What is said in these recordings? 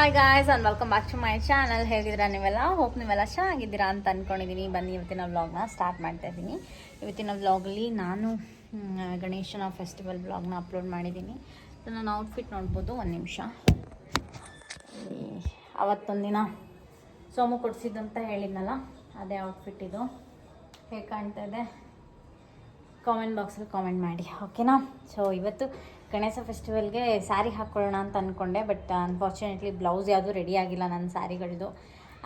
Hi guys and welcome back to my channel ಹೇಗಿದ್ದೀರಾ ನೀವೆಲ್ಲ? Hope ನೀವೆಲ್ಲ ಚೆನ್ನಾಗಿದ್ದೀರಾ ಅಂತ ಅಂದ್ಕೊಂಡಿದ್ದೀನಿ ಬನ್ನಿ, ಇವತ್ತಿನ ವ್ಲಾಗ್ನ ಸ್ಟಾರ್ಟ್ ಮಾಡ್ತಾ ಇದ್ದೀನಿ. ಇವತ್ತಿನ ವ್ಲಾಗಲ್ಲಿ ನಾನು ಗಣೇಶನ ಫೆಸ್ಟಿವಲ್ ವ್ಲಾಗ್ನ ಅಪ್ಲೋಡ್ ಮಾಡಿದ್ದೀನಿ. ನನ್ನ ಔಟ್ಫಿಟ್ ನೋಡ್ಬೋದು, ಒಂದು ನಿಮಿಷ. ಅವತ್ತೊಂದಿನ ಸೋಮು ಅಂತ ಹೇಳಿದ್ನಲ್ಲ, ಅದೇ ಔಟ್ಫಿಟ್ ಇದು. ಹೇಗೆ ಕಾಣ್ತಾ ಇದೆ? ಕಾಮೆಂಟ್ ಬಾಕ್ಸಲ್ಲಿ ಕಾಮೆಂಟ್ ಮಾಡಿ ಓಕೆನಾ ಸೊ ಇವತ್ತು ಗಣೇಶ ಫೆಸ್ಟಿವಲ್ಗೆ ಸ್ಯಾರಿ ಹಾಕ್ಕೊಳ್ಳೋಣ ಅಂತ ಅಂದ್ಕೊಂಡೆ ಬಟ್ ಅನ್ಫಾರ್ಚುನೇಟ್ಲಿ ಬ್ಲೌಸ್ ಯಾವುದೂ ರೆಡಿ ಆಗಿಲ್ಲ ನನ್ನ ಸ್ಯಾರಿಗಳದು.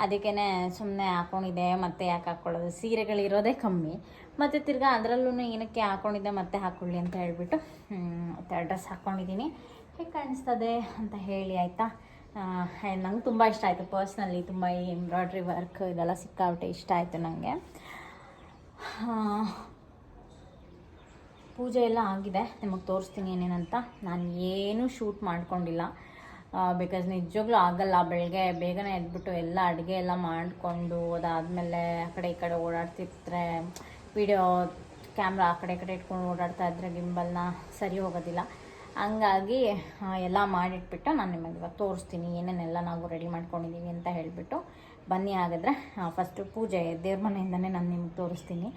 ಅದಕ್ಕೇ ಸುಮ್ಮನೆ ಹಾಕ್ಕೊಂಡಿದ್ದೆ ಮತ್ತೆ ಯಾಕೆ ಹಾಕ್ಕೊಳ್ಳೋದು ಸೀರೆಗಳಿರೋದೇ ಕಮ್ಮಿ. ಮತ್ತು ತಿರ್ಗಾ ಅದರಲ್ಲೂ ಏನಕ್ಕೆ ಹಾಕ್ಕೊಂಡಿದ್ದೆ ಮತ್ತೆ ಹಾಕ್ಕೊಳ್ಳಿ ಅಂತ ಹೇಳ್ಬಿಟ್ಟು ಮತ್ತು ಡ್ರೆಸ್ ಹಾಕ್ಕೊಂಡಿದ್ದೀನಿ ಹೇಗೆ ಕಾಣಿಸ್ತದೆ ಅಂತ ಹೇಳಿ ಆಯಿತಾ? ನಂಗೆ ತುಂಬ ಇಷ್ಟ ಆಯಿತು. ಪರ್ಸ್ನಲಿ ತುಂಬ ಈ ಎಂಬ್ರಾಯ್ಡ್ರಿ ವರ್ಕ್ ಇದೆಲ್ಲ ಸಿಕ್ಕಾಬಿಟ್ಟೆ ಇಷ್ಟ ಆಯಿತು ನನಗೆ ಪೂಜೆ ಎಲ್ಲ ಆಗಿದೆ. ನಿಮಗೆ ತೋರಿಸ್ತೀನಿ ಏನೇನಂತ. ನಾನು ಏನೂ ಶೂಟ್ ಮಾಡ್ಕೊಂಡಿಲ್ಲ. ಬಿಕಾಸ್ ನಿಜವಾಗ್ಲೂ ಆಗಲ್ಲ. ಬೆಳಗ್ಗೆ ಬೇಗನೆ ಎದ್ಬಿಟ್ಟು ಎಲ್ಲ ಅಡುಗೆ ಎಲ್ಲ ಮಾಡಿಕೊಂಡು ಅದಾದಮೇಲೆ ಆ ಕಡೆ ಈ ಕಡೆ ಓಡಾಡ್ತಿರ್ತಾರೆ. ವಿಡಿಯೋ ಕ್ಯಾಮ್ರಾ ಆ ಕಡೆ ಈ ಕಡೆ ಇಟ್ಕೊಂಡು ಓಡಾಡ್ತಾ ಇದ್ರೆ ಗಿಂಬಲ್ನ ಸರಿ ಹೋಗೋದಿಲ್ಲ. ಹಂಗಾಗಿ ಎಲ್ಲ ಮಾಡಿಟ್ಬಿಟ್ಟು ನಾನು ನಿಮಗೆ ಇವಾಗ ತೋರಿಸ್ತೀನಿ. ಏನೇನೆಲ್ಲ ನಾವು ರೆಡಿ ಮಾಡ್ಕೊಂಡಿದ್ದೀವಿ ಅಂತ ಹೇಳಿಬಿಟ್ಟು ಬನ್ನಿ ಹಾಗಾದರೆ. ಫಸ್ಟು ಪೂಜೆ ದೇವ್ರ ಮನೆಯಿಂದನೇ ನಾನು ನಿಮಗೆ ತೋರಿಸ್ತೀನಿ.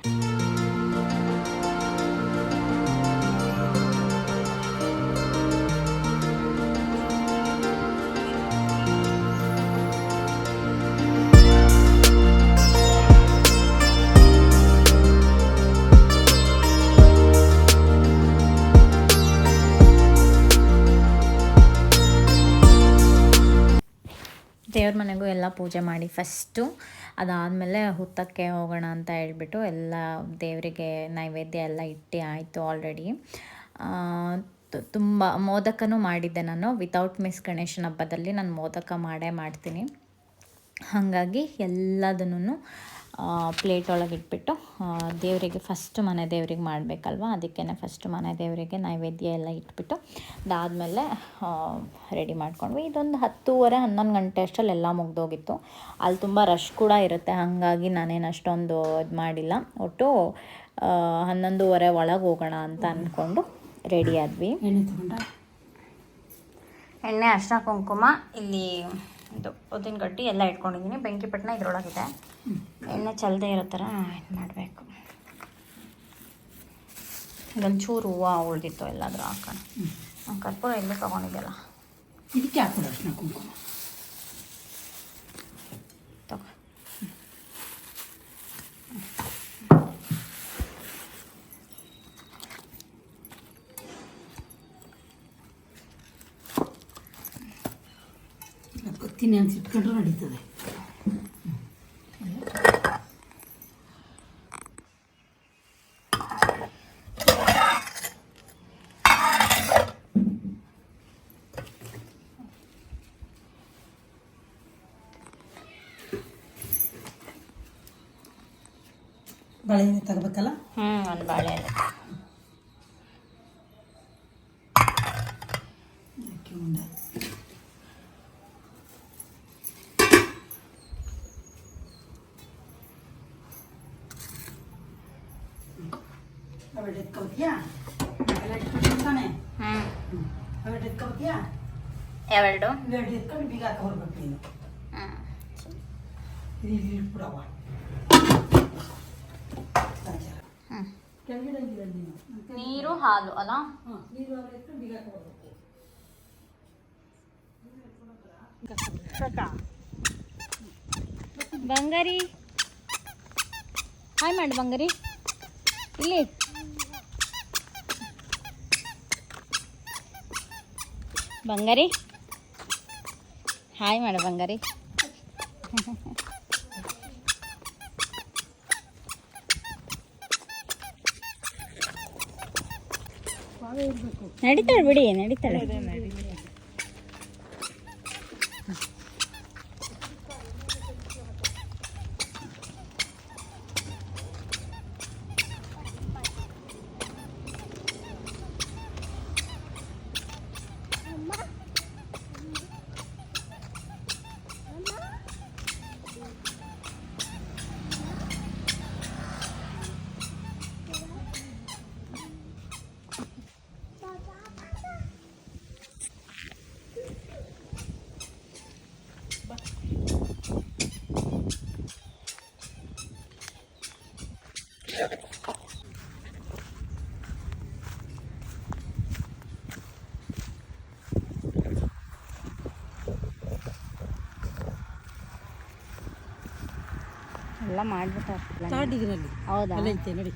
ದೇವ್ರ ಮನೆಗೂ ಎಲ್ಲ ಪೂಜೆ ಮಾಡಿ ಫಸ್ಟು. ಅದಾದಮೇಲೆ ಹುತ್ತಕ್ಕೆ ಹೋಗೋಣ ಅಂತ ಹೇಳ್ಬಿಟ್ಟು ಎಲ್ಲ ದೇವರಿಗೆ ನೈವೇದ್ಯ ಎಲ್ಲ ಇಟ್ಟು ಆಯಿತು ಆಲ್ರೆಡಿ ತುಂಬ ಮೋದಕನೂ ಮಾಡಿದ್ದೆ ನಾನು. ವಿತೌಟ್ ಮಿಸ್ ಗಣೇಶನ ಹಬ್ಬದಲ್ಲಿ ನಾನು ಮೋದಕ ಮಾಡೇ ಮಾಡ್ತೀನಿ. ಹಾಗಾಗಿ ಎಲ್ಲದನ್ನು ಪ್ಲೇಟ್ ಒಳಗೆ ಇಟ್ಬಿಟ್ಟು ದೇವರಿಗೆ ಫಸ್ಟ್ ಮನೆ ದೇವರಿಗೆ ಮಾಡಬೇಕಲ್ವ? ಅದಕ್ಕೇ ಫಸ್ಟ್ ಮನೆ ದೇವರಿಗೆ ನೈವೇದ್ಯ ಎಲ್ಲ ಇಟ್ಬಿಟ್ಟು ಅದಾದಮೇಲೆ ರೆಡಿ ಮಾಡ್ಕೊಂಡ್ವಿ. ಇದೊಂದು ಹತ್ತೂವರೆ ಹನ್ನೊಂದು ಗಂಟೆ ಅಷ್ಟರಲ್ಲಿ ಎಲ್ಲ ಮುಗ್ದೋಗಿತ್ತು. ಅಲ್ಲಿ ತುಂಬ ರಶ್ ಕೂಡ ಇರುತ್ತೆ. ಹಾಗಾಗಿ ನಾನೇನು ಅಷ್ಟೊಂದು ಇದು ಮಾಡಿಲ್ಲ. ಒಟ್ಟು ಹನ್ನೊಂದೂವರೆ ಒಳಗೆ ಹೋಗೋಣ ಅಂತ ಅಂದ್ಕೊಂಡು ರೆಡಿ ಆದ್ವಿ. ಎಣ್ಣೆ ಅಷ್ಟ ಎಣ್ಣೆ ಅರ್ಶಿನ ಕುಂಕುಮ ಇಲ್ಲಿ ಇದು ಉದ್ದಿನ ಗಡ್ಡಿ ಎಲ್ಲ ಇಟ್ಕೊಂಡಿದ್ದೀನಿ. ಬೆಂಕಿ ಪಟ್ಟಣ ಇದ್ರೊಳಗಿದೆ. ಎಣ್ಣೆ ಚಲ್ಲದೆ ಇರೋ ಥರ ಇದು ಮಾಡಬೇಕು. ಇದೊಂಚೂರು ಹೂವು ಉಳಿದಿತ್ತು ಎಲ್ಲಾದರೂ ಹಾಕೋಣ. ಕರ್ಪೂರ ಇಲ್ಲೇ ತೊಗೊಂಡಿದ್ದೆಲ್ಲ ಇದಕ್ಕೆ ಹಾಕೋಣ ಅರ್ಶಿನ ಕುಂಕುಮ ತಗೋ ಗೊತ್ತೀನಿ ಅನ್ಸಿಟ್ಕೊಂಡ್ರೆ ನಡೀತದೆ. ಬಾಳೆಹಣ್ಣು ತಗೋಬೇಕಲ್ಲ ಹ್ಞೂ ಒಂದು ಬಾಳೆ ಎಲೆ ಅದಕ್ಕೆ ಉಂಡೆ ಅವೆರಡು ಇಟ್ಕೊಳ್ತೀಯಾ ಅವೆಲ್ಲ ಇಟ್ಕೊಂಡು ತಾನೆ ಹ್ಞೂ ಅವೆರಡು ಎತ್ಕೋತೀಯಾ ಯಾವೆರಡು ಇವೆರಡು ಎತ್ಕೊಂಡು ಬೀಗ ಹಾಕಿ ಹೊರ್ಬೇಕು ನೀನು ಹ್ಞೂ ಇದು ಇಲ್ಲಿ ಇಟ್ಬಿಡವ್ವ ಕೆಳಗಡೆ ನೀನು ನೀರು ಹಾಲು ಅಲ್ಲ ಹಾಂ ನೀರು ಅವೆಲ್ಲ ಬೀಗ ಹಾಕಿ ಬಂಗಾರಿ ಹಾಯ್ ಮಾಡಿ ಬಂಗಾರಿ ಇಲ್ಲಿ ಬಂಗಾರಿ? ಹಾಯ್ ಮಾಡು ಬಂಗಾರಿ. ನಡೀತಾಳೆ ಬಿಡಿ ನಡೀತಾಳೆ. ಎಲ್ಲ ಮಾಡ್ಬಿಟ್ಟಾರ ಹೌದಾ? ನೋಡಿ.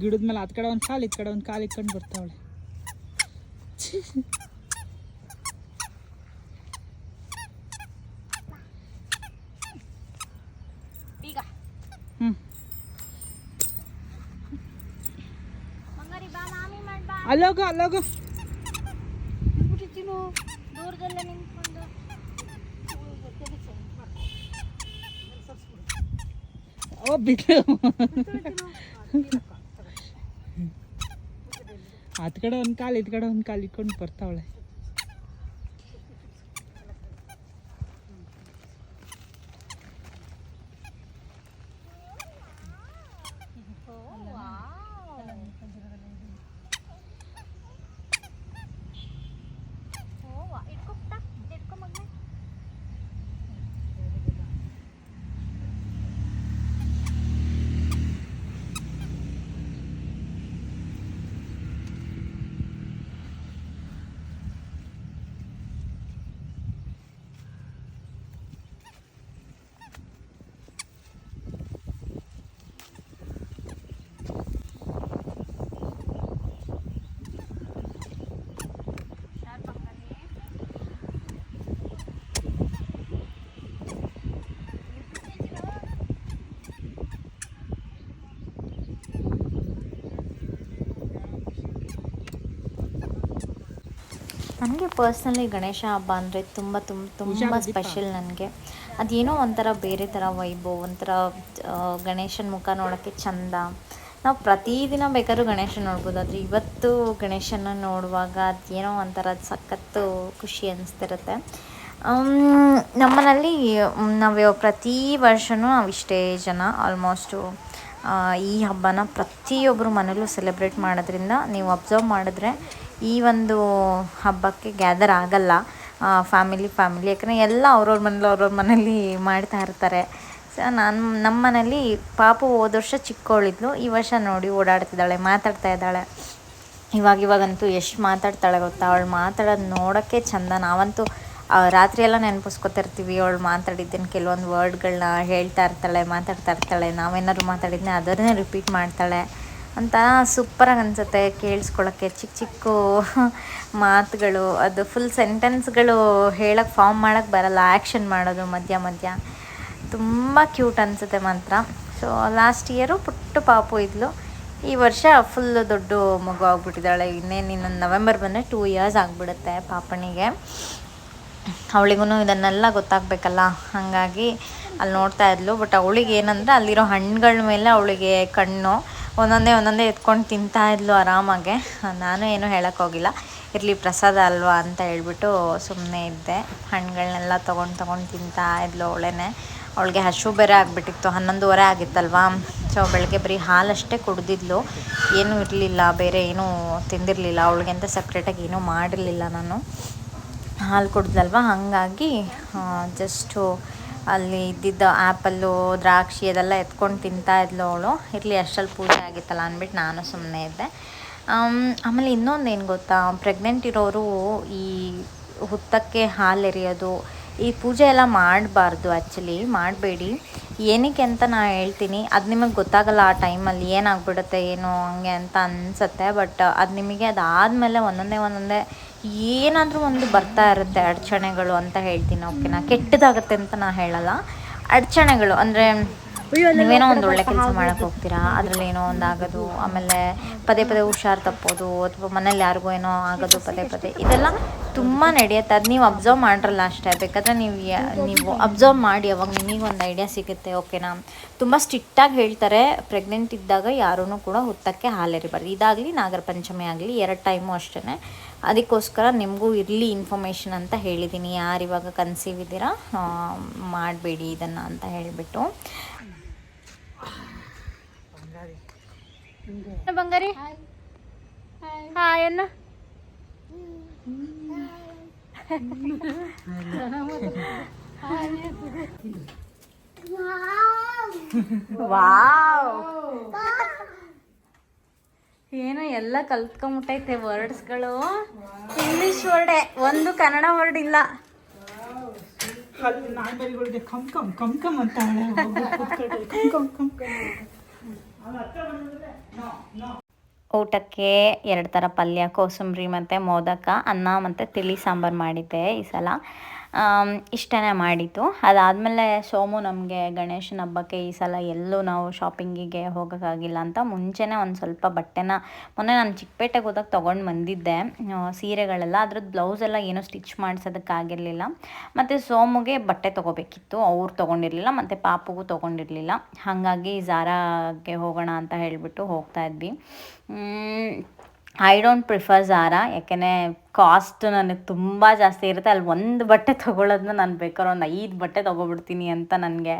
ಗಿಡದ ಮೇಲೆ ಹತ್ ಕಡೆ ಒಂದು ಕಾಲು ಇತ್ ಕಡೆ ಒಂದು ಕಾಲು ಇಟ್ಕೊಂಡು ಬರ್ತಾವಳೆ ಬೀಗ ಹ್ಞೂ ಮಂಗಾರಿ ಬಾ ಮಾಮಿ ಮಾಡ್ ಬಾ ಅಲ್ಲೋಗು ಅಲ್ಲೋಗು ದೂರದಲ್ಲೇ ನಿಂತ್ಕೊಂಡು ಓ ಬಿದ್ದು ಹತ್ ಕಡೆ ಒಂದು ಕಾಲು ಇತ್ ಕಡೆ ಒಂದು ಕಾಲು ಇಟ್ಕೊಂಡು ಬರ್ತಾವಳೆ ನನಗೆ ಪರ್ಸ್ನಲಿ ಗಣೇಶ ಹಬ್ಬ ಅಂದರೆ ತುಂಬ ತುಂಬ ತುಂಬ ಸ್ಪೆಷಲ್ ನನಗೆ. ಅದೇನೋ ಒಂಥರ ಬೇರೆ ಥರ ವೈಬು ಒಂಥರ ಗಣೇಶನ ಮುಖ ನೋಡೋಕ್ಕೆ ಚಂದ. ನಾವು ಪ್ರತಿದಿನ ಬೇಕಾದ್ರೂ ಗಣೇಶನ ನೋಡ್ಬೋದು ಆದರೆ ಇವತ್ತು ಗಣೇಶನ ನೋಡುವಾಗ ಅದೇನೋ ಒಂಥರ ಸಖತ್ತು ಖುಷಿ ಅನಿಸ್ತಿರುತ್ತೆ. ನಮ್ಮನಲ್ಲಿ ನಾವು ಪ್ರತಿ ವರ್ಷವೂ ನಾವು ಇಷ್ಟೇ ಜನ ಆಲ್ಮೋಸ್ಟು ಈ ಹಬ್ಬನ ಪ್ರತಿಯೊಬ್ಬರು ಮನೇಲೂ ಸೆಲೆಬ್ರೇಟ್ ಮಾಡೋದ್ರಿಂದ ನೀವು ಅಬ್ಸರ್ವ್ ಮಾಡಿದ್ರೆ ಈ ಒಂದು ಹಬ್ಬಕ್ಕೆ ಗ್ಯಾದರ್ ಆಗಲ್ಲ. ಫ್ಯಾಮಿಲಿ ಫ್ಯಾಮಿಲಿ ಯಾಕಂದರೆ ಎಲ್ಲ ಅವ್ರವ್ರ ಮನೇಲಿ ಅವ್ರವ್ರ ಮನೇಲಿ ಮಾಡ್ತಾ ಇರ್ತಾರೆ. ಸೊ ನಾನು ನಮ್ಮ ಮನೇಲಿ ಪಾಪು ಹೋದ ವರ್ಷ ಚಿಕ್ಕವಳಿದ್ಲು ಈ ವರ್ಷ ನೋಡಿ ಓಡಾಡ್ತಿದ್ದಾಳೆ, ಮಾತಾಡ್ತಾ ಇದ್ದಾಳೆ. ಇವಾಗ, ಇವಾಗಂತೂ ಎಷ್ಟು ಮಾತಾಡ್ತಾಳೆ ಗೊತ್ತಾ? ಅವಳು ಮಾತಾಡೋದು ನೋಡೋಕ್ಕೆ ಚಂದ. ನಾವಂತೂ ರಾತ್ರಿ ಎಲ್ಲ ನೆನಪಿಸ್ಕೊತಿರ್ತೀವಿ ಅವಳು ಮಾತಾಡಿದ್ದೇನೆ ಕೆಲವೊಂದು ವರ್ಡ್ಗಳನ್ನ ಹೇಳ್ತಾ ಇರ್ತಾಳೆ, ಮಾತಾಡ್ತಾ ಇರ್ತಾಳೆ. ನಾವೇನಾದ್ರು ಮಾತಾಡಿದ್ನೆ ಅದನ್ನೇ ರಿಪೀಟ್ ಮಾಡ್ತಾಳೆ. ಅಂತ ಸೂಪರಾಗಿ ಅನಿಸುತ್ತೆ ಕೇಳಿಸ್ಕೊಳ್ಳೋಕ್ಕೆ. ಚಿಕ್ಕ ಚಿಕ್ಕ ಮಾತುಗಳು, ಅದು ಫುಲ್ ಸೆಂಟೆನ್ಸ್ಗಳು ಹೇಳಕ್ಕೆ ಫಾರ್ಮ್ ಮಾಡೋಕ್ಕೆ ಬರಲ್ಲ ಆ್ಯಕ್ಷನ್ ಮಾಡೋದು ಮಧ್ಯ ಮಧ್ಯ. ತುಂಬ ಕ್ಯೂಟ್ ಅನಿಸುತ್ತೆ ಮಾತ್ರ. ಸೊ ಲಾಸ್ಟ್ ಇಯರು ಪುಟ್ಟ ಪಾಪು ಇದ್ಲು. ಈ ವರ್ಷ ಫುಲ್ ದೊಡ್ಡ ಮಗು ಆಗ್ಬಿಟ್ಟಿದ್ದಾಳೆ ಇನ್ನೇನು ಇನ್ನೊಂದು ನವೆಂಬರ್ ಬಂದರೆ ಟೂ ಇಯರ್ಸ್ ಆಗಿಬಿಡುತ್ತೆ ಪಾಪನಿಗೆ. ಅವಳಿಗೂ ಇದನ್ನೆಲ್ಲ ಗೊತ್ತಾಗಬೇಕಲ್ಲ. ಹಾಗಾಗಿ ಅಲ್ಲಿ ನೋಡ್ತಾ ಇದ್ಲು. ಬಟ್ ಅವಳಿಗೆ ಏನಂದರೆ ಅಲ್ಲಿರೋ ಹಣ್ಣುಗಳ ಮೇಲೆ ಅವಳಿಗೆ ಕಣ್ಣು. ಒಂದೊಂದೇ ಒಂದೊಂದೇ ಎತ್ಕೊಂಡು ತಿಂತಾ ಇದ್ಲು ಆರಾಮಾಗೆ. ನಾನು ಏನೂ ಹೋಗಿಲ್ಲ. ಇರಲಿ ಪ್ರಸಾದ ಅಲ್ವಾ ಅಂತ ಹೇಳ್ಬಿಟ್ಟು ಸುಮ್ಮನೆ ಇದ್ದೆ. ಹಣ್ಣುಗಳನ್ನೆಲ್ಲ ತೊಗೊಂಡು ತೊಗೊಂಡು ತಿಂತಾ ಇದ್ಲು ಅವಳೇನೆ. ಅವಳಿಗೆ ಹಸು ಬೇರೆ ಆಗಿಬಿಟ್ಟಿತ್ತು. ಹನ್ನೊಂದುವರೆ ಆಗಿತ್ತಲ್ವಾ? ಸೊ ಬೆಳಗ್ಗೆ ಬರೀ ಹಾಲಷ್ಟೇ ಕುಡ್ದಿದ್ಲು. ಏನೂ ಇರಲಿಲ್ಲ, ಬೇರೆ ಏನೂ ತಿಂದಿರಲಿಲ್ಲ. ಅವಳಿಗೆ ಅಂತ ಸಪ್ರೇಟಾಗಿ ಏನೂ ಮಾಡಿರಲಿಲ್ಲ ನಾನು. ಹಾಲು ಕುಡ್ದಲ್ವ ಹಾಗಾಗಿ ಜಸ್ಟು ಅಲ್ಲಿ ಇದ್ದಿದ್ದ ಆ್ಯಪಲ್ಲು, ದ್ರಾಕ್ಷಿ ಅದೆಲ್ಲ ಎತ್ಕೊಂಡು ತಿಂತಾ ಇದ್ಲು ಅವಳು. ಇರಲಿ ಅಷ್ಟಲ್ಲಿ ಪೂಜೆ ಆಗಿತ್ತಲ್ಲ ಅಂದ್ಬಿಟ್ಟು ನಾನು ಸುಮ್ಮನೆ ಇದ್ದೆ. ಆಮೇಲೆ ಇನ್ನೊಂದು ಏನು ಗೊತ್ತಾ? ಪ್ರೆಗ್ನೆಂಟ್ ಇರೋರು ಈ ಹುತ್ತಕ್ಕೆ ಹಾಲು ಎರೆಯೋದು ಈ ಪೂಜೆ ಎಲ್ಲ ಮಾಡಬಾರ್ದು ಆ್ಯಕ್ಚುಲಿ ಮಾಡಬೇಡಿ. ಏನಕ್ಕೆ ಅಂತ ನಾನು ಹೇಳ್ತೀನಿ, ಅದು ನಿಮಗೆ ಗೊತ್ತಾಗಲ್ಲ ಆ ಟೈಮಲ್ಲಿ ಏನಾಗ್ಬಿಡುತ್ತೆ, ಏನು ಹಂಗೆ ಅಂತ ಅನಿಸುತ್ತೆ ಬಟ್ ಅದು ನಿಮಗೆ ಅದಾದಮೇಲೆ ಒಂದೊಂದೇ ಒಂದೊಂದೇ ಏನಾದರೂ ಒಂದು ಬರ್ತಾ ಇರುತ್ತೆ ಅಡಚಣೆಗಳು ಅಂತ ಹೇಳ್ತೀನಿ ಓಕೆನಾ ಕೆಟ್ಟದಾಗತ್ತೆ ಅಂತ ನಾನು ಹೇಳಲ್ಲ. ಅಡಚಣೆಗಳು ಅಂದರೆ ನೀವೇನೋ ಒಂದು ಒಳ್ಳೆ ಕೆಲಸ ಮಾಡಕ್ಕೆ ಹೋಗ್ತೀರಾ? ಅದರಲ್ಲಿ ಏನೋ ಒಂದು ಆಗೋದು ಆಮೇಲೆ ಪದೇ ಪದೇ ಹುಷಾರು ತಪ್ಪೋದು ಅಥವಾ ಮನೇಲಿ ಯಾರಿಗೂ ಏನೋ ಆಗೋದು ಪದೇ ಪದೇ. ಇದೆಲ್ಲ ತುಂಬ ನಡೆಯುತ್ತೆ. ಅದು ನೀವು ಅಬ್ಸರ್ವ್ ಮಾಡ್ರಲ್ಲ ಅಷ್ಟೇ. ಬೇಕಾದ್ರೆ ನೀವು ನೀವು ಅಬ್ಸರ್ವ್ ಮಾಡಿ ಅವಾಗ ನಿಮಗೆ ಒಂದು ಐಡಿಯಾ ಸಿಗುತ್ತೆ ಓಕೆನಾ ತುಂಬ ಸ್ಟ್ರಿಕ್ಟಾಗಿ ಹೇಳ್ತಾರೆ. ಪ್ರೆಗ್ನೆಂಟ್ ಇದ್ದಾಗ ಯಾರೂ ಕೂಡ ಹುತ್ತಕ್ಕೆ ಹಾಲೆರಿಬಾರ್ದು. ಇದಾಗಲಿ ನಾಗರ ಪಂಚಮಿ ಆಗಲಿ ಎರಡು ಟೈಮು ಅಷ್ಟೇ ಅದಕ್ಕೋಸ್ಕರ ನಿಮಗೂ ಇರಲಿ ಇನ್ಫಾರ್ಮೇಷನ್ ಅಂತ ಹೇಳಿದ್ದೀನಿ. ಯಾರು ಇವಾಗ ಕನ್ಸೀವ್ ಇದ್ದೀರಾ ಮಾಡಬೇಡಿ ಇದನ್ನು ಅಂತ ಹೇಳಿಬಿಟ್ಟು. ಬಂಗಾರಿ? ಹಾಯ್ ಅನ್ನ ವಾವ್ ಏನೋ ಎಲ್ಲ ಕಲ್ತ್ಕೊಂಬಿಟ್ಟೈತೆ ವರ್ಡ್ಸ್ಗಳು. ಇಂಗ್ಲಿಷ್ ವರ್ಡೇ ಒಂದು ಕನ್ನಡ ವರ್ಡ್ ಇಲ್ಲ. ಅಲ್ಲಿ ನಾಲ್ಬರಿಗಳಿಗೆ ಕಮ್ ಕಮ್ ಕಮ್ ಕಮ್ ಅಂತ ಕಮ್ ಕಮ್ ಕಮ್ ಕಮ್. ಊಟಕ್ಕೆ ಎರಡು ಥರ ಪಲ್ಯ ಕೋಸಂಬರಿ ಮತ್ತು ಮೋದಕ ಅನ್ನ ಮತ್ತು ತಿಳಿ ಸಾಂಬಾರು ಮಾಡಿದ್ದೆ ಈ ಸಲ. ಇಷ್ಟನೇ ಮಾಡಿತು ಅದಾದಮೇಲೆ ಸೋಮು ನಮಗೆ ಗಣೇಶನ ಹಬ್ಬಕ್ಕೆ ಈ ಸಲ ಎಲ್ಲೂ ನಾವು ಶಾಪಿಂಗಿಗೆ ಹೋಗೋಕ್ಕಾಗಿಲ್ಲ ಅಂತ ಮುಂಚೆನೇ ಒಂದು ಸ್ವಲ್ಪ ಬಟ್ಟೆನ ಮೊನ್ನೆ ನಾನು ಚಿಕ್ಕಪೇಟೆಗೆ ಹೋದಾಗ ತೊಗೊಂಡು ಬಂದಿದ್ದೆ. ಸೀರೆಗಳೆಲ್ಲ ಅದ್ರದ್ದು ಬ್ಲೌಸ್ ಎಲ್ಲ ಏನೂ ಸ್ಟಿಚ್ ಮಾಡಿಸೋದಕ್ಕಾಗಿರಲಿಲ್ಲ ಮತ್ತು ಸೋಮುಗೆ ಬಟ್ಟೆ ತೊಗೋಬೇಕಿತ್ತು. ಅವ್ರು ತೊಗೊಂಡಿರಲಿಲ್ಲ, ಮತ್ತು ಪಾಪುಗೂ ತೊಗೊಂಡಿರಲಿಲ್ಲ. ಹಾಗಾಗಿ ಝಾರಾಗೆ ಹೋಗೋಣ ಅಂತ ಹೇಳಿಬಿಟ್ಟು ಹೋಗ್ತಾ ಇದ್ವಿ. ಐ ಡೋಂಟ್ ಪ್ರಿಫರ್ ಜಾರಾ ಯಾಕೆಂದರೆ ಕಾಸ್ಟ್ ನನಗೆ ತುಂಬ ಜಾಸ್ತಿ ಇರುತ್ತೆ. ಅಲ್ಲಿ ಒಂದು ಬಟ್ಟೆ ತೊಗೊಳೋದನ್ನ ನಾನು ಬೇಕಾದ್ರೆ ಒಂದು ಐದು ಬಟ್ಟೆ ತೊಗೊಬಿಡ್ತೀನಿ ಅಂತ ನನಗೆ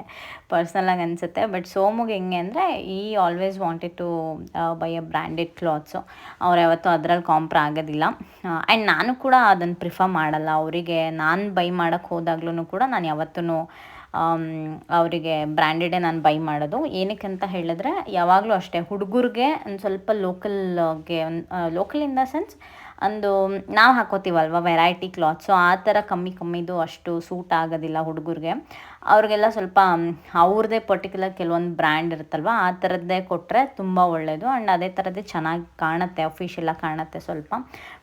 ಪರ್ಸ್ನಲಾಗಿ ಅನಿಸುತ್ತೆ. ಬಟ್ ಸೋಮುಗೆ ಹೆಂಗೆ ಅಂದರೆ ಈ always wanted to buy a branded clothes ಅವ್ರು ಯಾವತ್ತೂ ಅದರಲ್ಲಿ ಕಾಂಪ್ರ ಆಗೋದಿಲ್ಲ. ಆ್ಯಂಡ್ ನಾನು ಕೂಡ ಅದನ್ನು ಪ್ರಿಫರ್ ಮಾಡಲ್ಲ. ಅವರಿಗೆ ನಾನು ಬೈ ಮಾಡೋಕ್ಕೆ ಹೋದಾಗ್ಲೂ ಕೂಡ ನಾನು ಯಾವತ್ತೂ ಅವರಿಗೆ ಬ್ರ್ಯಾಂಡೆಡೇ ನಾನು ಬೈ ಮಾಡೋದು. ಏನಕ್ಕೆ ಅಂತ ಹೇಳಿದ್ರೆ, ಯಾವಾಗಲೂ ಅಷ್ಟೇ ಹುಡುಗರಿಗೆ ಒಂದು ಸ್ವಲ್ಪ ಲೋಕಲ್ಗೆ ಲೋಕಲ್ ಇನ್ ದ ಸೆನ್ಸ್ ಒಂದು ನಾವು ಹಾಕೋತೀವಲ್ವ ವೆರೈಟಿ ಕ್ಲಾತ್ ಸೊ ಆ ಥರ ಕಮ್ಮಿ ಕಮ್ಮಿದು ಅಷ್ಟು ಸೂಟ್ ಆಗೋದಿಲ್ಲ ಹುಡುಗರಿಗೆ. ಅವ್ರಿಗೆಲ್ಲ ಸ್ವಲ್ಪ ಅವ್ರದ್ದೇ ಪರ್ಟಿಕ್ಯುಲರ್ ಕೆಲವೊಂದು ಬ್ರ್ಯಾಂಡ್ ಇರುತ್ತಲ್ವ, ಆ ಥರದ್ದೇ ಕೊಟ್ಟರೆ ತುಂಬ ಒಳ್ಳೆಯದು ಆ್ಯಂಡ್ ಅದೇ ಥರದ್ದೇ ಚೆನ್ನಾಗಿ ಕಾಣುತ್ತೆ ಅಫಿಷಿಯಲ್ಲ ಕಾಣುತ್ತೆ ಸ್ವಲ್ಪ.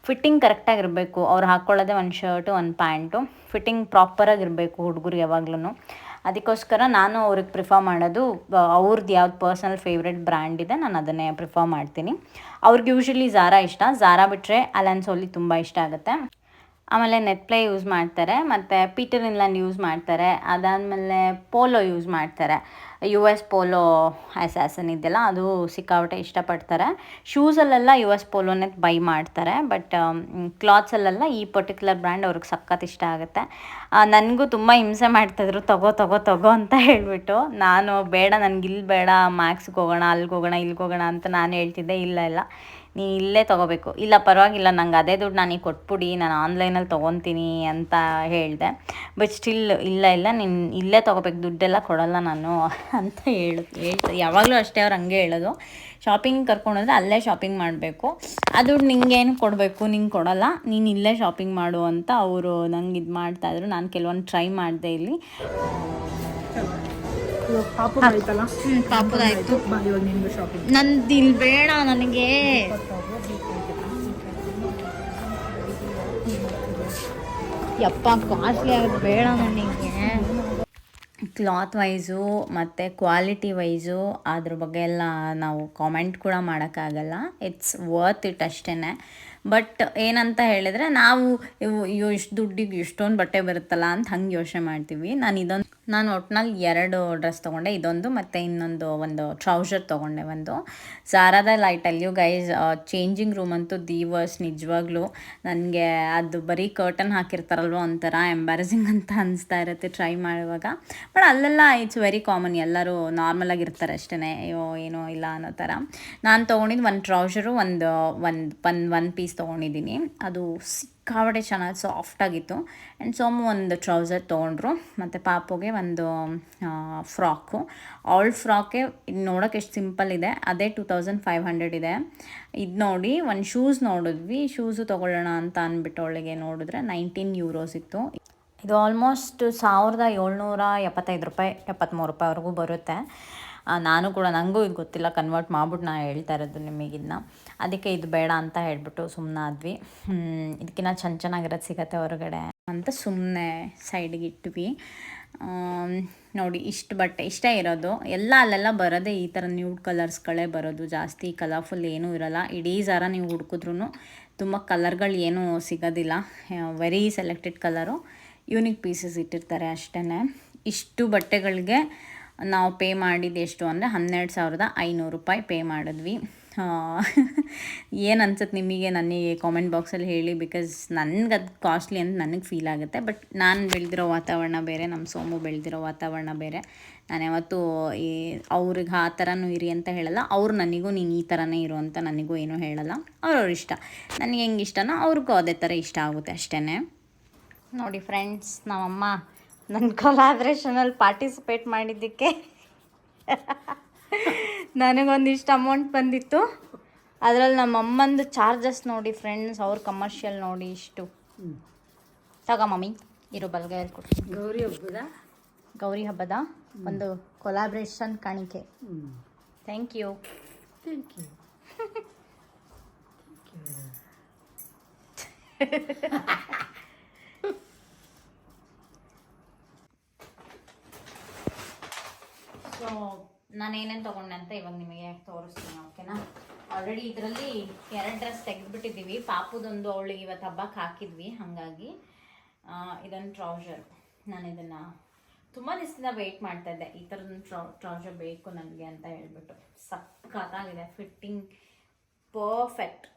ಫಿಟ್ಟಿಂಗ್ ಕರೆಕ್ಟಾಗಿರಬೇಕು ಅವ್ರು ಹಾಕ್ಕೊಳ್ಳೋದೇ ಒಂದು ಶರ್ಟು ಒಂದು ಪ್ಯಾಂಟು ಫಿಟ್ಟಿಂಗ್ ಪ್ರಾಪರಾಗಿರಬೇಕು ಹುಡುಗರು ಯಾವಾಗ್ಲೂ ಅದಕ್ಕೋಸ್ಕರ ನಾನು ಅವ್ರಿಗೆ ಪ್ರಿಫರ್ ಮಾಡೋದು ಅವ್ರದ್ದು ಯಾವ್ದು ಪರ್ಸನಲ್ ಫೇವ್ರೆಟ್ ಬ್ರ್ಯಾಂಡ್ ಇದೆ, ನಾನು ಅದನ್ನೇ ಪ್ರಿಫರ್ ಮಾಡ್ತೀನಿ. ಅವ್ರಿಗೆ ಯೂಶ್ವಲಿ ಝಾರಾ ಇಷ್ಟ. ಝಾರಾ ಬಿಟ್ಟರೆ ಅಲನ್ಸೋಲಿ ತುಂಬ ಇಷ್ಟ ಆಗುತ್ತೆ. ಆಮೇಲೆ ನೆಟ್ಪ್ಲೇ ಯೂಸ್ ಮಾಡ್ತಾರೆ, ಮತ್ತು ಪೀಟರ್ ಇನ್ಲ್ಯಾಂಡ್ ಯೂಸ್ ಮಾಡ್ತಾರೆ, ಅದಾದಮೇಲೆ ಪೋಲೋ ಯೂಸ್ ಮಾಡ್ತಾರೆ. ಯು ಎಸ್ ಪೋಲೋ ಅಸ್ಯಾಸನ್ ಇದೆಯಲ್ಲ, ಅದು ಸಿಕ್ಕಾಪಟ್ಟೆ ಇಷ್ಟಪಡ್ತಾರೆ. ಶೂಸಲ್ಲೆಲ್ಲ ಯು ಎಸ್ ಪೋಲೋನೇ ಬೈ ಮಾಡ್ತಾರೆ, ಬಟ್ ಕ್ಲಾತ್ಸಲ್ಲೆಲ್ಲ ಈ ಪರ್ಟಿಕ್ಯುಲರ್ ಬ್ರ್ಯಾಂಡ್ ಅವ್ರಿಗೆ ಸಖತ್ ಇಷ್ಟ ಆಗುತ್ತೆ. ನನಗೂ ತುಂಬ ಹಿಂಸೆ ಮಾಡ್ತಾಯಿದ್ರು ತಗೋ ತಗೋ ತಗೋ ಅಂತ ಹೇಳಿಬಿಟ್ಟು. ನಾನು ಬೇಡ ನನಗೆ ಇಲ್ಲಿ ಬೇಡ, ಮ್ಯಾಕ್ಸ್ಗೆ ಹೋಗೋಣ ಅಲ್ಲಿಗೆ ಹೋಗೋಣ ಇಲ್ಲಿಗೆ ಹೋಗೋಣ ಅಂತ ನಾನು ಹೇಳ್ತಿದ್ದೆ, ಇಲ್ಲ ಇಲ್ಲ. ನೀನು ಇಲ್ಲೇ ತೊಗೋಬೇಕು. ಇಲ್ಲ, ಪರವಾಗಿಲ್ಲ, ನಂಗೆ ಅದೇ ದುಡ್ಡು ನನಗೆ ಕೊಟ್ಬಿಡಿ, ನಾನು ಆನ್ಲೈನಲ್ಲಿ ತೊಗೊತೀನಿ ಅಂತ ಹೇಳಿದೆ. ಬಟ್ ಸ್ಟಿಲ್ ಇಲ್ಲ ಇಲ್ಲ, ನೀನು ಇಲ್ಲೇ ತೊಗೋಬೇಕು, ದುಡ್ಡೆಲ್ಲ ಕೊಡಲ್ಲ ನಾನು ಅಂತ ಹೇಳು, ಹೇಳ್ತಾ ಯಾವಾಗಲೂ ಅಷ್ಟೇ ಅವ್ರು ಹಂಗೆ ಹೇಳೋದು. ಶಾಪಿಂಗ್ ಕರ್ಕೊಂಡೋದ್ರೆ ಅಲ್ಲೇ ಶಾಪಿಂಗ್ ಮಾಡಬೇಕು. ಆ ದುಡ್ಡು ನಿಂಗೇನು ಕೊಡಬೇಕು, ನಿಂಗೆ ಕೊಡಲ್ಲ, ನೀನು ಇಲ್ಲೇ ಶಾಪಿಂಗ್ ಮಾಡು ಅಂತ ಅವರು ನಂಗೆ ಇದು ಮಾಡ್ತಾಯಿದ್ರು ನಾನು ಕೆಲವೊಂದು ಟ್ರೈ ಮಾಡಿದೆ ಇಲ್ಲಿ. ಪಾಪು ಆಯ್ತಲ್ಲ? ಪಾಪದಾಯಿತು ಬಾ ಇವಾಗ ನಿನ್ಗೆ ಶಾಪಿಂಗ್ ನಂದು ಇಲ್ಲಿ ಬೇಡ ನನಗೆ. ಯಪ್ಪ ಕಾಸ್ಟ್ಲಿ ಆಗೋದು ಬೇಡ ನನಗೆ. ಕ್ಲಾತ್ ವೈಸು ಮತ್ತು ಕ್ವಾಲಿಟಿ ವೈಸು ಅದ್ರ ಬಗ್ಗೆ ಎಲ್ಲ ನಾವು ಕಾಮೆಂಟ್ ಕೂಡ ಮಾಡೋಕ್ಕಾಗಲ್ಲ. ಇಟ್ಸ್ ವರ್ತ್ ಇಟ್ ಅಷ್ಟೇ ಬಟ್ ಏನಂತ ಹೇಳಿದ್ರೆ ನಾವು ಇವು ಅಯ್ಯೋ ಇಷ್ಟು ದುಡ್ಡಿಗೆ ಇಷ್ಟೊಂದು ಬಟ್ಟೆ ಬರುತ್ತಲ್ಲ ಅಂತ ಹಂಗೆ ಯೋಚನೆ ಮಾಡ್ತೀವಿ. ನಾನು ಇದೊಂದು ನಾನು ಒಟ್ನಲ್ಲಿ ಎರಡು ಡ್ರೆಸ್ ತೊಗೊಂಡೆ, ಇದೊಂದು ಮತ್ತು ಇನ್ನೊಂದು ಒಂದು ಟ್ರೌಸರ್ ತೊಗೊಂಡೆ ಒಂದು. ಸಾರಾದ light you guys changing room ಅಂತೂ ದೀವರ್ಸ್, ನಿಜವಾಗ್ಲೂ ನನಗೆ ಅದು ಬರೀ ಕರ್ಟನ್ ಹಾಕಿರ್ತಾರಲ್ವ ಒಂಥರ ಎಂಬಾರಸಿಂಗ್ ಅಂತ ಅನಿಸ್ತಾ ಇರುತ್ತೆ ಟ್ರೈ ಮಾಡುವಾಗ. ಬಟ್ ಅಲ್ಲೆಲ್ಲ ಇಟ್ಸ್ ವೆರಿ ಕಾಮನ್ ಎಲ್ಲರೂ ನಾರ್ಮಲಾಗಿ ಇರ್ತಾರೆ ಅಷ್ಟೇ ಅಯ್ಯೋ, ಏನೋ ಇಲ್ಲ ಅನ್ನೋ ಥರ. ನಾನು ತೊಗೊಂಡಿದ್ದು ಒಂದು ಟ್ರೌಸರು ಒಂದು ಒಂದು ಒನ್ ಒನ್ ಪೀಸ್ ತೊಗೊಂಡಿದ್ದೀನಿ. ಅದು ಸಿಕ್ಕಾಪಟ್ಟೆ ಚೆನ್ನಾಗಿ ಸಾಫ್ಟಾಗಿತ್ತು ಆ್ಯಂಡ್ ಸೋಮು ಒಂದು ಟ್ರೌಸರ್ ತೊಗೊಂಡ್ರು. ಮತ್ತು ಪಾಪುಗೆ ಒಂದು ಫ್ರಾಕು ಆಲ್ಡ್ ಫ್ರಾಕೆ ಇದು ನೋಡೋಕೆ ಎಷ್ಟು ಸಿಂಪಲ್ ಇದೆ. ಅದೇ ಟೂ ತೌಸಂಡ್ ಫೈವ್ ಹಂಡ್ರೆಡ್ ಇದೆ. ಇದು ನೋಡಿ, ಒಂದು ಶೂಸ್ ನೋಡಿದ್ವಿ. ಶೂಸು ತೊಗೊಳ್ಳೋಣ ಅಂತ ಅಂದ್ಬಿಟ್ಟು ಅವಳಿಗೆ ನೋಡಿದ್ರೆ ನೈನ್ಟೀನ್ ಯೂರೋಸ್ ಇತ್ತು. ಇದು ಆಲ್ಮೋಸ್ಟ್ ಸಾವಿರದ ಏಳ್ನೂರ ಎಪ್ಪತ್ತೈದು ರೂಪಾಯಿ ಎಪ್ಪತ್ತ್ಮೂರು ರೂಪಾಯಿವರೆಗೂ ಬರುತ್ತೆ. ನಾನು ಕೂಡ ನನಗೂ ಈಗ ಗೊತ್ತಿಲ್ಲ ಕನ್ವರ್ಟ್ ಮಾಡ್ಬಿಟ್ಟು ನಾನು ಹೇಳ್ತಾ ಇರೋದು ನಿಮಗಿನ್ನ ಅದಕ್ಕೆ ಇದು ಬೇಡ ಅಂತ ಹೇಳ್ಬಿಟ್ಟು ಸುಮ್ಮನಾದ್ವಿ ಇದಕ್ಕಿಂತ ಚೆನ್ನ ಚೆನ್ನಾಗಿರೋದು ಸಿಗತ್ತೆ ಹೊರಗಡೆ ಅಂತ ಸುಮ್ಮನೆ ಸೈಡಿಗೆ ಇಟ್ವಿ. ನೋಡಿ, ಇಷ್ಟು ಬಟ್ಟೆ, ಇಷ್ಟೇ ಇರೋದು. ಎಲ್ಲ ಅಲ್ಲೆಲ್ಲ ಬರೋದೇ ಈ ಥರ ನ್ಯೂಡ್ ಕಲರ್ಸ್ಗಳೇ ಬರೋದು. ಜಾಸ್ತಿ ಕಲರ್ಫುಲ್ ಏನೂ ಇರೋಲ್ಲ. ಇಡೀ ಸಾರ ನೀವು ಹುಡುಕಿದ್ರೂ ತುಂಬ ಕಲರ್ಗಳು ಏನೂ ಸಿಗೋದಿಲ್ಲ. Very selected colour unique pieces ಇಟ್ಟಿರ್ತಾರೆ ಅಷ್ಟೇ ಇಷ್ಟು ಬಟ್ಟೆಗಳಿಗೆ ನಾವು ಪೇ ಮಾಡಿದ್ದು ಎಷ್ಟು ಅಂದರೆ ಹನ್ನೆರಡು ಸಾವಿರದ ಐನೂರು ರೂಪಾಯಿ ಪೇ ಮಾಡಿದ್ವಿ. ಏನು ಅನ್ಸುತ್ತೆ ನಿಮಗೆ? ನನಗೆ ಕಾಮೆಂಟ್ ಬಾಕ್ಸಲ್ಲಿ ಹೇಳಿ ಬಿಕಾಸ್ ನನಗೆ ಅದು ಕಾಸ್ಟ್ಲಿ ಅಂತ ನನಗೆ ಫೀಲ್ ಆಗುತ್ತೆ. ಬಟ್ ನಾನು ಬೆಳೆದಿರೋ ವಾತಾವರಣ ಬೇರೆ ನಮ್ಮ ಸೋಮು ಬೆಳೆದಿರೋ ವಾತಾವರಣ ಬೇರೆ. ನಾನು ಯಾವತ್ತೂ ಈ ಅವ್ರಿಗೆ ಆ ಥರನೂ ಇರಿ ಅಂತ ಹೇಳಲ್ಲ. ಅವ್ರು ನನಗೂ, ನೀನು ಈ ಥರನೇ ಇರು ಅಂತ ನನಗೂ ಏನೂ ಹೇಳಲ್ಲ. ಅವ್ರವ್ರ ಇಷ್ಟ. ನನಗೆ ಹೆಂಗೆ ಇಷ್ಟನೋ ಅವ್ರಿಗೂ ಅದೇ ಥರ ಇಷ್ಟ ಆಗುತ್ತೆ ಅಷ್ಟೇ ನೋಡಿ ಫ್ರೆಂಡ್ಸ್ ನಮ್ಮಮ್ಮ ನನ್ನ ಕೊಲಾಬ್ರೇಷನಲ್ಲಿ ಪಾರ್ಟಿಸಿಪೇಟ್ ಮಾಡಿದ್ದಕ್ಕೆ ನನಗೊಂದಿಷ್ಟು ಅಮೌಂಟ್ ಬಂದಿತ್ತು. ಅದರಲ್ಲಿ ನಮ್ಮ ಅಮ್ಮಂದು ಚಾರ್ಜಸ್ ನೋಡಿ ಫ್ರೆಂಡ್ಸ್ ಅವ್ರ ಕಮರ್ಷಿಯಲ್ ನೋಡಿ ಇಷ್ಟು. ತಗೋ ಮಮ್ಮಿ ಇರೋ ಬಲ್ಗೈಯಲ್ಲಿ ಕೊಡ್ತೀನಿ ಗೌರಿ ಹಬ್ಬದ? ಗೌರಿ ಹಬ್ಬದ ಒಂದು ಕೊಲಾಬ್ರೇಷನ್ ಕಾಣಿಕೆ. ಹ್ಞೂ thank you thank you so ನಾನು ಏನೇನು ತೊಗೊಂಡೆ ಅಂತ ಇವಾಗ ನಿಮಗೆ ತೋರಿಸ್ತೀನಿ ಓಕೆನಾ ಆಲ್ರೆಡಿ ಇದರಲ್ಲಿ ಎರಡು ಡ್ರೆಸ್ ತೆಗೆದುಬಿಟ್ಟಿದ್ದೀವಿ. ಪಾಪುದೊಂದು ಅವಳಿಗೆ ಇವತ್ತು ಹಬ್ಬಕ್ಕೆ ಹಾಕಿದ್ವಿ, ಹಾಗಾಗಿ ಇದೊಂದು ಟ್ರೌಸರ್ ನಾನು ಇದನ್ನು ತುಂಬ ದಿವಸದಿಂದ ವೆಯ್ಟ್ ಮಾಡ್ತಾ ಇದ್ದೆ. ಈ ಥರದೊಂದು ಟ್ರೌ ಟ್ರೌಸರ್ ಬೇಕು ನನಗೆ ಅಂತ ಹೇಳ್ಬಿಟ್ಟು. ಸಖತ್ತಾಗಿದೆ ಫಿಟ್ಟಿಂಗ್ ಪರ್ಫೆಕ್ಟ್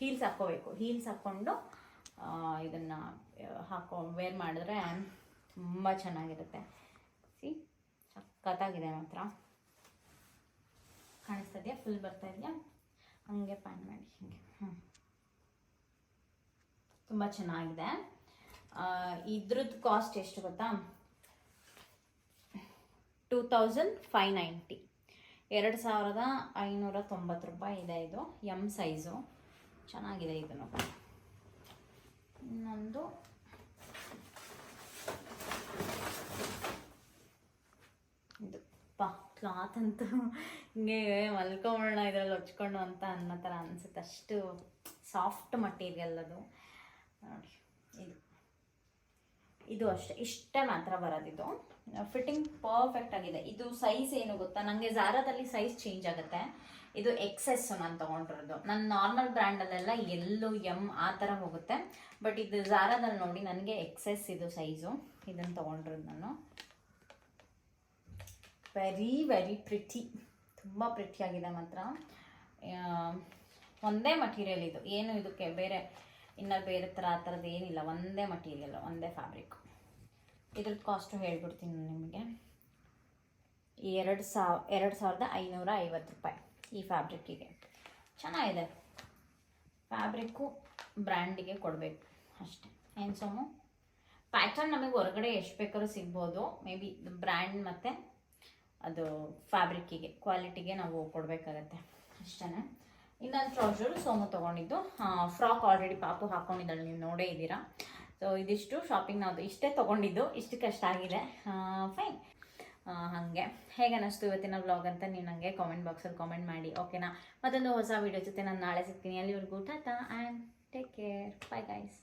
ಹೀಲ್ಸ್ ಹಾಕ್ಕೋಬೇಕು. ಹೀಲ್ಸ್ ಹಾಕ್ಕೊಂಡು ಇದನ್ನು ಹಾಕೋ ವೇರ್ ಮಾಡಿದ್ರೆ ತುಂಬ ಚೆನ್ನಾಗಿರುತ್ತೆ. ಸಖತ್ತಾಗಿದೆ ಮಾತ್ರ. ಕಾಣಿಸ್ತಾ ಇದೆಯಾ ಫುಲ್ ಬರ್ತಾ ಇದೆಯಾ? ಹಂಗೆ ಪ್ಯಾನ್ ಮಾಡಿ ಹೀಗೆ. ಹ್ಞೂ ತುಂಬ ಚೆನ್ನಾಗಿದೆ. ಇದ್ರದ್ದು ಕಾಸ್ಟ್ ಎಷ್ಟು ಗೊತ್ತಾ? ಟೂ ತೌಸಂಡ್ ಫೈವ್ ನೈಂಟಿ ಎರಡು ಸಾವಿರದ ಐನೂರ ತೊಂಬತ್ತು ರೂಪಾಯಿ ಇದೆ ಇದು. ಎಂ ಸೈಜು ಚೆನ್ನಾಗಿದೆ ಇದನ್ನು ಇನ್ನೊಂದು ಇದು ಪಾ ಕ್ಲಾತ್ ಅಂತೂ ಹಿಂಗೆ ಮಲ್ಕೊಂಬಿಡೋಣ, ಇದರಲ್ಲಿ ಹೊಚ್ಕೊಂಡು ಅಂತ ಅನ್ನೋ ಥರ ಅನಿಸುತ್ತೆ. ಅಷ್ಟು ಸಾಫ್ಟ್ ಮಟೀರಿಯಲ್ ಅದು. ನೋಡಿ, ಇದು. ಇದು ಅಷ್ಟೇ. ಇಷ್ಟೇ ಮಾತ್ರ ಬರೋದಿದು. ಫಿಟ್ಟಿಂಗ್ ಪರ್ಫೆಕ್ಟ್ ಆಗಿದೆ. ಇದು ಸೈಜ್ ಏನು ಗೊತ್ತಾ? ನನಗೆ ಜಾರದಲ್ಲಿ ಸೈಜ್ ಚೇಂಜ್ ಆಗುತ್ತೆ. ಇದು ಎಕ್ಸೆಸ್ ನಾನು ತೊಗೊಂಡಿರೋದು. ನನ್ನ ನಾರ್ಮಲ್ ಬ್ರ್ಯಾಂಡಲ್ಲೆಲ್ಲ ಎಲ್ಲು ಎಂ ಆ ಥರ ಹೋಗುತ್ತೆ. ಬಟ್ ಇದು ಜಾರದಲ್ಲಿ ನೋಡಿ, ನನಗೆ ಎಕ್ಸೆಸ್ ಇದು ಸೈಜು ಇದನ್ನು ತೊಗೊಂಡಿರೋದು ನಾನು. ವೆರಿ ವೆರಿ ಪ್ರಿಟಿ ತುಂಬ ಪ್ರಿಟಿಯಾಗಿದೆ ಮಾತ್ರ. ಒಂದೇ ಮಟೀರಿಯಲ್ ಇದು. ಏನು ಇದಕ್ಕೆ ಬೇರೆ, ಇನ್ನೂ ಬೇರೆ ಥರ ಆ ಥರದ್ದು ಏನಿಲ್ಲ. ಒಂದೇ ಮಟೀರಿಯಲ್ ಒಂದೇ ಫ್ಯಾಬ್ರಿಕ್ ಇದ್ರದ್ದು ಕಾಸ್ಟು ಹೇಳ್ಬಿಡ್ತೀನಿ ನಿಮಗೆ. ಎರಡು ಸಾವ್, ಎರಡು ಸಾವಿರದ ಐನೂರ ಐವತ್ತು ರೂಪಾಯಿ ಈ ಫ್ಯಾಬ್ರಿಕ್ಕಿಗೆ ಚೆನ್ನಾಗಿದೆ. ಫ್ಯಾಬ್ರಿಕ್ಕು ಬ್ರ್ಯಾಂಡಿಗೆ ಕೊಡಬೇಕು ಅಷ್ಟೆ. ಏನು ಸೋಮು? ಪ್ಯಾಟರ್ನ್ ನಮಗೆ ಹೊರಗಡೆ ಎಷ್ಟು ಬೇಕಾದ್ರೂ ಸಿಗ್ಬೋದು. ಮೇ ಬಿ ಬ್ರ್ಯಾಂಡ್ ಮತ್ತು ಅದು ಫ್ಯಾಬ್ರಿಕ್ಕಿಗೆ ಕ್ವಾಲಿಟಿಗೆ ನಾವು ಕೊಡಬೇಕಾಗತ್ತೆ. ಅಷ್ಟೇ ಇನ್ನೊಂದು ಟ್ರೌಸರು ಸೋಮು ತೊಗೊಂಡಿದ್ದು. ಫ್ರಾಕ್ ಆಲ್ರೆಡಿ ಪಾಪು ಹಾಕ್ಕೊಂಡಿದ್ದಾಳೆ ನೀವು ನೋಡೇ ಇದ್ದೀರಾ. ಸೊ ಇದಿಷ್ಟು ಶಾಪಿಂಗ್ ನಾವು ಇಷ್ಟೇ ತೊಗೊಂಡಿದ್ದು. ಕಷ್ಟ ಆಗಿದೆ ಫೈನ್ ಹಾಗೆ. ಹೇಗೆ ಅನ್ನಿಸ್ತು ಇವತ್ತಿನ ಬ್ಲಾಗ್ ಅಂತ ನೀವು ನನಗೆ ಕಾಮೆಂಟ್ ಬಾಕ್ಸಲ್ಲಿ ಕಾಮೆಂಟ್ ಮಾಡಿ ಓಕೆನಾ ಮತ್ತೊಂದು ಹೊಸ ವೀಡಿಯೋ ಜೊತೆ ನಾನು ನಾಳೆ ಸಿಗ್ತೀನಿ. ಅಲ್ಲಿವರೆಗೂ, tata and take care bye guys